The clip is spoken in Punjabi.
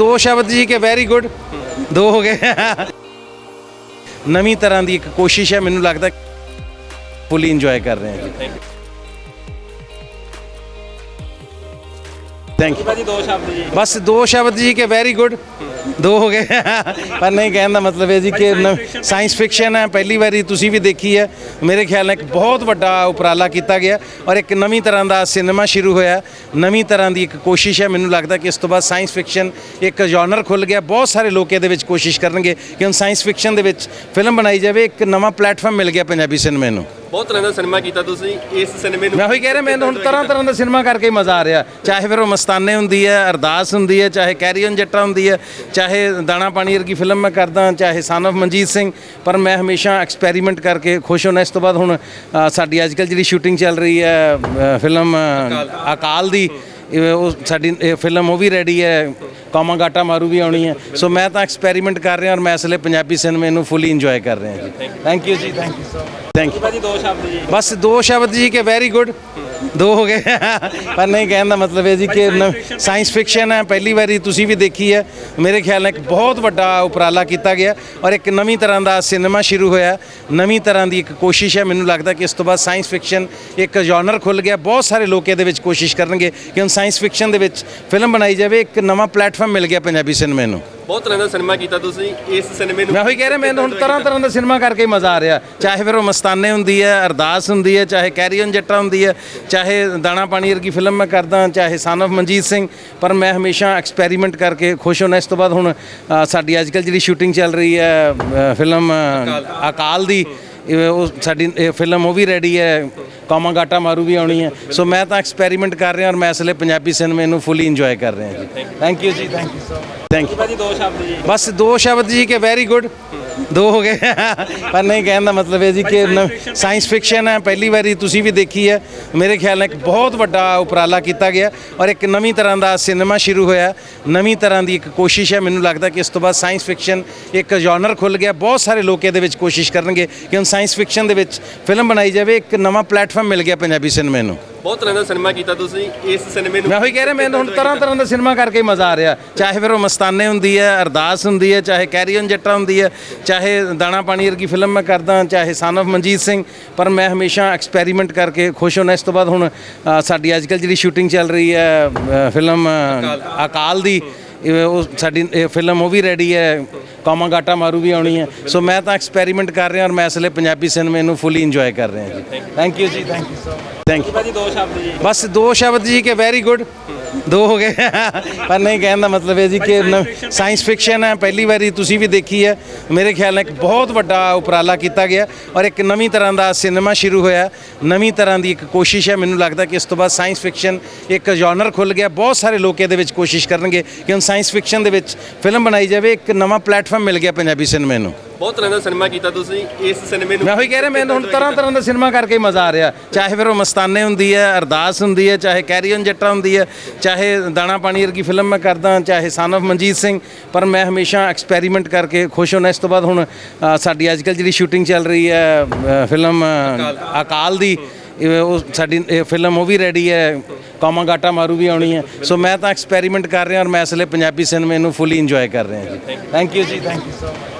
ਦੋ ਸ਼ਬਦ ਜੀ ਕਿ ਵੈਰੀ ਗੁੱਡ ਦੋ ਹੋ ਗਏ। ਨਵੀਂ ਤਰ੍ਹਾਂ ਦੀ ਇੱਕ ਕੋਸ਼ਿਸ਼ ਹੈ ਮੈਨੂੰ ਲੱਗਦਾ ਫੁੱਲੀ ਇੰਜੋਏ ਕਰ ਰਹੇ ਹਾਂ ਜੀ। ਥੈਂਕ ਯੂ ਭਾਜੀ ਦੋ ਸ਼ਬਦ ਜੀ। ਬਸ ਦੋ ਸ਼ਬਦ ਜੀ ਕਿ ਵੈਰੀ ਗੁੱਡ ਦੋ ਹੋ ਗਏ। ਪਰ ਨਹੀਂ ਕਹਿਣ ਦਾ ਮਤਲਬ ਹੈ ਜੀ ਕਿ ਸਾਇੰਸ ਫਿਕਸ਼ਨ ਹੈ, ਪਹਿਲੀ ਵਾਰੀ ਤੁਸੀਂ ਵੀ ਦੇਖੀ ਹੈ। ਮੇਰੇ ਖਿਆਲ ਨਾਲ ਇੱਕ ਬਹੁਤ ਵੱਡਾ ਉਪਰਾਲਾ ਕੀਤਾ ਗਿਆ ਔਰ ਇੱਕ ਨਵੀਂ ਤਰ੍ਹਾਂ ਦਾ ਸਿਨੇਮਾ ਸ਼ੁਰੂ ਹੋਇਆ। ਨਵੀਂ ਤਰ੍ਹਾਂ ਦੀ ਇੱਕ ਕੋਸ਼ਿਸ਼ ਹੈ। ਮੈਨੂੰ ਲੱਗਦਾ ਕਿ ਇਸ ਤੋਂ ਬਾਅਦ ਸਾਇੰਸ ਫਿਕਸ਼ਨ ਇੱਕ ਜਨਰ ਖੁੱਲ ਗਿਆ। ਬਹੁਤ ਸਾਰੇ ਲੋਕ ਇਹਦੇ ਵਿੱਚ ਕੋਸ਼ਿਸ਼ ਕਰਨਗੇ ਕਿ ਹੁਣ ਸਾਇੰਸ ਫਿਕਸ਼ਨ ਦੇ ਵਿੱਚ ਫਿਲਮ ਬਣਾਈ ਜਾਵੇ। ਇੱਕ ਨਵਾਂ ਪਲੇਟਫਾਰਮ ਮਿਲ ਗਿਆ ਪੰਜਾਬੀ ਸਿਨੇਮੇ ਨੂੰ। ਬਹੁਤ ਤਰ੍ਹਾਂ ਦਾ ਸਿਨੇਮਾ ਕੀਤਾ ਤੁਸੀਂ ਇਸ ਸਿਨੇਮੇ ਨੂੰ ਮੈਂ ਉਹੀ ਕਹਿ ਰਿਹਾ ਮੈਨੂੰ ਹੁਣ ਤਰ੍ਹਾਂ ਤਰ੍ਹਾਂ ਦਾ ਸਿਨੇਮਾ ਕਰਕੇ ਮਜ਼ਾ ਆ ਰਿਹਾ। ਚਾਹੇ ਫਿਰ ਉਹ ਮਸਤਾਨੇ ਹੁੰਦੀ ਹੈ ਅਰਦਾਸ ਹੁੰਦੀ ਹੈ ਚਾਹੇ ਕੈਰੀਅਨ ਜੱਟਾ ਹੁੰਦੀ ਹੈ ਚਾਹੇ ਦਾਣਾ ਪਾਣੀ ਵਰਗੀ ਫਿਲਮ ਮੈਂ ਕਰਦਾ ਚਾਹੇ ਸਨ of ਮਨਜੀਤ ਸਿੰਘ ਪਰ ਮੈਂ ਹਮੇਸ਼ਾ ਐਕਸਪੈਰੀਮੈਂਟ ਕਰਕੇ ਖੁਸ਼ ਹੁੰਦਾ ਇਸ ਤੋਂ ਬਾਅਦ ਹੁਣ ਅ, ਸਾਡੀ ਅੱਜਕੱਲ ਜਿਹੜੀ ਸ਼ੂਟਿੰਗ ਚੱਲ ਰਹੀ ਹੈ ਫਿਲਮ ਅਕਾਲ ਦੀ ਇਹ ਉਹ ਸਾਡੀ ਇਹ ਫਿਲਮ ਉਹ ਵੀ ਰੈਡੀ ਹੈ ਕੌਮਾ ਗਾਟਾ ਮਾਰੂ ਵੀ ਆਉਣੀ ਹੈ। ਸੋ ਮੈਂ ਤਾਂ ਐਕਸਪੈਰੀਮੈਂਟ ਕਰ ਰਿਹਾ ਔਰ ਮੈਂ ਇਸ ਲਈ ਪੰਜਾਬੀ ਸਿਨੇਮੇ ਨੂੰ ਫੁੱਲੀ ਇੰਜੋਏ ਕਰ ਰਿਹਾ ਜੀ। ਥੈਂਕ ਯੂ ਜੀ thank you so thank you ਭਾਜੀ ਦੋ ਸ਼ਬਦ ਜੀ। ਬਸ ਦੋ ਸ਼ਬਦ ਜੀ ਕਿ ਵੈਰੀ ਗੁੱਡ ਦੋ ਹੋ ਗਏ। ਪਰ ਨਹੀਂ ਕਹਿਣ ਦਾ ਮਤਲਬ ਹੈ ਜੀ ਕਿ ਸਾਇੰਸ ਫਿਕਸ਼ਨ ਹੈ, ਪਹਿਲੀ ਵਾਰੀ ਤੁਸੀਂ ਵੀ ਦੇਖੀ ਹੈ। ਮੇਰੇ ਖਿਆਲ ਨਾਲ ਇੱਕ ਬਹੁਤ ਵੱਡਾ ਉਪਰਾਲਾ ਕੀਤਾ ਗਿਆ ਔਰ ਇੱਕ ਨਵੀਂ ਤਰ੍ਹਾਂ ਦਾ ਸਿਨੇਮਾ ਸ਼ੁਰੂ ਹੋਇਆ। ਨਵੀਂ ਤਰ੍ਹਾਂ ਦੀ ਇੱਕ ਕੋਸ਼ਿਸ਼ ਹੈ। ਮੈਨੂੰ ਲੱਗਦਾ ਕਿ ਇਸ ਤੋਂ ਬਾਅਦ ਸਾਇੰਸ ਫਿਕਸ਼ਨ ਇੱਕ ਜਨਰ ਖੁੱਲ ਗਿਆ। ਬਹੁਤ ਸਾਰੇ ਲੋਕ ਇਹਦੇ ਵਿੱਚ ਕੋਸ਼ਿਸ਼ ਕਰਨਗੇ ਕਿ ਹੁਣ ਸਾਇੰਸ ਫਿਕਸ਼ਨ ਦੇ ਵਿੱਚ ਫਿਲਮ ਬਣਾਈ ਜਾਵੇ। ਇੱਕ ਨਵਾਂ ਪਲੇਟਫਾਰਮ ਮਿਲ ਗਿਆ ਪੰਜਾਬੀ ਸਿਨੇਮੇ ਨੂੰ। ਬਹੁਤ ਤਰ੍ਹਾਂ ਦਾ ਸਿਨੇਮਾ ਕੀਤਾ ਤੁਸੀਂ ਇਸ ਸਿਨੇਮੇ ਨੂੰ ਮੈਂ ਉਹੀ ਕਹਿ ਰਿਹਾ ਮੈਨੂੰ ਹੁਣ ਤਰ੍ਹਾਂ ਤਰ੍ਹਾਂ ਦਾ ਸਿਨੇਮਾ ਕਰਕੇ ਹੀ ਮਜ਼ਾ ਆ ਰਿਹਾ। ਚਾਹੇ ਫਿਰ ਉਹ ਮਸਤਾਨੇ ਹੁੰਦੀ ਹੈ ਅਰਦਾਸ ਹੁੰਦੀ ਹੈ ਚਾਹੇ ਕੈਰੀਅਨ ਜੱਟਾ ਹੁੰਦੀ ਹੈ ਚਾਹੇ ਦਾਣਾ ਪਾਣੀ ਵਰਗੀ ਫਿਲਮ ਮੈਂ ਕਰਦਾ ਚਾਹੇ ਸਨ of ਮਨਜੀਤ ਸਿੰਘ ਪਰ ਮੈਂ ਹਮੇਸ਼ਾ ਐਕਸਪੈਰੀਮੈਂਟ ਕਰਕੇ ਖੁਸ਼ ਹੁੰਦਾ ਇਸ ਤੋਂ ਬਾਅਦ ਹੁਣ ਸਾਡੀ ਅੱਜਕੱਲ ਜਿਹੜੀ ਸ਼ੂਟਿੰਗ ਚੱਲ ਰਹੀ ਹੈ ਫਿਲਮ ਅਕਾਲ ਦੀ। ਉਹ ਸਾਡੀ ਫਿਲਮ ਉਹ ਵੀ ਰੈਡੀ ਹੈ। ਕੌਮਾ ਗਾਟਾ ਮਾਰੂ ਵੀ ਆਉਣੀ ਹੈ। ਸੋ ਮੈਂ ਤਾਂ ਐਕਸਪੈਰੀਮੈਂਟ ਕਰ ਰਿਹਾ ਔਰ ਮੈਂ ਇਸ ਲਈ ਪੰਜਾਬੀ ਸਿਨੇਮੇ ਨੂੰ ਫੁੱਲੀ ਇੰਜੋਏ ਕਰ ਰਿਹਾ ਜੀ। ਥੈਂਕ ਯੂ ਜੀ thank you so thank you ਭਾਜੀ ਦੋ ਸ਼ਬਦ ਜੀ। ਬਸ ਦੋ ਸ਼ਬਦ ਜੀ ਕਿ ਵੈਰੀ ਗੁੱਡ ਦੋ ਹੋ ਗਏ। ਪਰ ਨਹੀਂ ਕਹਿਣ ਦਾ ਮਤਲਬ ਹੈ ਜੀ ਕਿ ਸਾਇੰਸ ਫਿਕਸ਼ਨ ਹੈ। ਪਹਿਲੀ ਵਾਰੀ ਤੁਸੀਂ ਵੀ ਦੇਖੀ ਹੈ। ਮੇਰੇ ਖਿਆਲ ਨਾਲ ਇੱਕ ਬਹੁਤ ਵੱਡਾ ਉਪਰਾਲਾ ਕੀਤਾ ਗਿਆ ਔਰ ਇੱਕ ਨਵੀਂ ਤਰ੍ਹਾਂ ਦਾ ਸਿਨੇਮਾ ਸ਼ੁਰੂ ਹੋਇਆ ਨਵੀਂ ਤਰ੍ਹਾਂ ਦੀ ਇੱਕ ਕੋਸ਼ਿਸ਼ ਹੈ। ਮੈਨੂੰ ਲੱਗਦਾ ਕਿ ਇਸ ਤੋਂ ਬਾਅਦ ਸਾਇੰਸ ਫਿਕਸ਼ਨ ਇੱਕ ਜਨਰ ਖੁੱਲ ਗਿਆ। ਬਹੁਤ ਸਾਰੇ ਲੋਕ ਇਹਦੇ ਵਿੱਚ ਕੋਸ਼ਿਸ਼ ਕਰਨਗੇ ਕਿ ਹੁਣ ਸਾਇੰਸ ਫਿਕਸ਼ਨ ਦੇ ਵਿੱਚ ਫਿਲਮ ਬਣਾਈ ਜਾਵੇ। ਇੱਕ ਨਵਾਂ ਪਲੇਟਫਾਰਮ ਮਿਲ ਗਿਆ ਪੰਜਾਬੀ ਸਿਨੇਮੇ ਨੂੰ। ਬਹੁਤ ਤਰ੍ਹਾਂ ਦਾ ਸਿਨੇਮਾ ਕੀਤਾ ਤੁਸੀਂ ਇਸ ਸਿਨੇਮੇ ਨੂੰ ਮੈਂ ਉਹੀ ਕਹਿ ਰਿਹਾ ਮੈਨੂੰ ਹੁਣ ਤਰ੍ਹਾਂ ਤਰ੍ਹਾਂ ਦਾ ਸਿਨੇਮਾ ਕਰਕੇ ਹੀ ਮਜ਼ਾ ਆ ਰਿਹਾ। ਚਾਹੇ ਫਿਰ ਉਹ ਮਸਤਾਨੇ ਹੁੰਦੀ ਹੈ ਅਰਦਾਸ ਹੁੰਦੀ ਹੈ ਚਾਹੇ ਕੈਰੀਅਨ ਜੱਟਾ ਹੁੰਦੀ ਹੈ ਚਾਹੇ ਦਾਣਾ ਪਾਣੀ ਵਰਗੀ ਫਿਲਮ ਮੈਂ ਕਰਦਾ ਚਾਹੇ ਸਨ of ਮਨਜੀਤ ਸਿੰਘ ਪਰ ਮੈਂ ਹਮੇਸ਼ਾ ਐਕਸਪੈਰੀਮੈਂਟ ਕਰਕੇ ਖੁਸ਼ ਹੁੰਦਾ ਇਸ ਤੋਂ ਬਾਅਦ ਹੁਣ ਅ, ਸਾਡੀ ਅੱਜਕੱਲ ਜਿਹੜੀ ਸ਼ੂਟਿੰਗ ਚੱਲ ਰਹੀ ਹੈ ਫਿਲਮ ਅਕਾਲ ਦੀ ਉਹ ਸਾਡੀ ਫਿਲਮ ਉਹ ਵੀ ਰੈਡੀ ਹੈ। ਕੌਮਾ ਗਾਟਾ ਮਾਰੂ ਵੀ ਆਉਣੀ ਹੈ। ਸੋ ਮੈਂ ਤਾਂ ਐਕਸਪੈਰੀਮੈਂਟ ਕਰ ਰਿਹਾ ਔਰ ਮੈਂ ਇਸ ਲਈ ਪੰਜਾਬੀ ਸਿਨੇਮੇ ਨੂੰ ਫੁੱਲੀ ਇੰਜੋਏ ਕਰ ਰਿਹਾ ਜੀ। ਥੈਂਕ ਯੂ ਜੀ thank you so thank you ਭਾਜੀ ਦੋ ਸ਼ਬਦ ਜੀ। ਬਸ ਦੋ ਸ਼ਬਦ ਜੀ ਕਿ ਵੈਰੀ ਗੁੱਡ ਦੋ ਹੋ ਗਏ। ਪਰ ਨਹੀਂ ਕਹਿਣ ਦਾ ਮਤਲਬ ਹੈ ਜੀ ਕਿ ਸਾਇੰਸ ਫਿਕਸ਼ਨ ਹੈ, ਪਹਿਲੀ ਵਾਰੀ ਤੁਸੀਂ ਵੀ ਦੇਖੀ ਹੈ। ਮੇਰੇ ਖਿਆਲ ਨਾਲ ਇੱਕ ਬਹੁਤ ਵੱਡਾ ਉਪਰਾਲਾ ਕੀਤਾ ਗਿਆ ਔਰ ਇੱਕ ਨਵੀਂ ਤਰ੍ਹਾਂ ਦਾ ਸਿਨੇਮਾ ਸ਼ੁਰੂ ਹੋਇਆ। ਨਵੀਂ ਤਰ੍ਹਾਂ ਦੀ ਇੱਕ ਕੋਸ਼ਿਸ਼ ਹੈ। ਮੈਨੂੰ ਲੱਗਦਾ ਕਿ ਇਸ ਤੋਂ ਬਾਅਦ ਸਾਇੰਸ ਫਿਕਸ਼ਨ ਇੱਕ ਜਨਰ ਖੁੱਲ ਗਿਆ। ਬਹੁਤ ਸਾਰੇ ਲੋਕ ਇਹਦੇ ਵਿੱਚ ਕੋਸ਼ਿਸ਼ ਕਰਨਗੇ ਕਿ ਹੁਣ ਸਾਇੰਸ ਫਿਕਸ਼ਨ ਦੇ ਵਿੱਚ ਫਿਲਮ ਬਣਾਈ ਜਾਵੇ। ਇੱਕ ਨਵਾਂ ਪਲੇਟਫਾਰਮ ਮਿਲ ਗਿਆ ਪੰਜਾਬੀ ਸਿਨੇਮੇ ਨੂੰ। ਬਹੁਤ ਤਰ੍ਹਾਂ ਦਾ ਸਿਨੇਮਾ ਕੀਤਾ ਤੁਸੀਂ ਇਸ ਸਿਨੇਮੇ ਨੂੰ ਮੈਂ ਉਹੀ ਕਹਿ ਰਿਹਾ ਮੈਨੂੰ ਹੁਣ ਤਰ੍ਹਾਂ ਤਰ੍ਹਾਂ ਦਾ ਸਿਨੇਮਾ ਕਰਕੇ ਮਜ਼ਾ ਆ ਰਿਹਾ। ਚਾਹੇ ਫਿਰ ਉਹ ਮਸਤਾਨੇ ਹੁੰਦੀ ਹੈ ਅਰਦਾਸ ਹੁੰਦੀ ਹੈ ਚਾਹੇ ਕੈਰੀਅਨ ਜੱਟਾ ਹੁੰਦੀ ਹੈ ਚਾਹੇ ਦਾਣਾ ਪਾਣੀ ਵਰਗੀ ਫਿਲਮ ਮੈਂ ਕਰਦਾ ਚਾਹੇ ਸਨ of ਮਨਜੀਤ ਸਿੰਘ ਪਰ ਮੈਂ ਹਮੇਸ਼ਾ ਐਕਸਪੈਰੀਮੈਂਟ ਕਰਕੇ ਖੁਸ਼ ਹੁੰਦਾ ਇਸ ਤੋਂ ਬਾਅਦ ਹੁਣ ਸਾਡੀ ਅੱਜਕੱਲ ਜਿਹੜੀ ਸ਼ੂਟਿੰਗ ਚੱਲ ਰਹੀ ਹੈ ਫਿਲਮ ਅਕਾਲ ਦੀ ਉਹ ਸਾਡੀ ਫਿਲਮ ਉਹ ਵੀ ਰੈਡੀ ਹੈ ਕੌਮਾ ਗਾਟਾ ਮਾਰੂ ਵੀ ਆਉਣੀ ਹੈ। ਸੋ ਮੈਂ ਤਾਂ ਐਕਸਪੈਰੀਮੈਂਟ ਕਰ ਰਿਹਾ ਔਰ ਮੈਂ ਇਸ ਲਈ ਪੰਜਾਬੀ ਸਿਨੇਮੇ ਨੂੰ ਫੁੱਲੀ ਇੰਜੋਏ ਕਰ ਰਿਹਾ ਜੀ। ਥੈਂਕ ਯੂ ਜੀ ਥੈਂਕ ਯੂ ਸੋ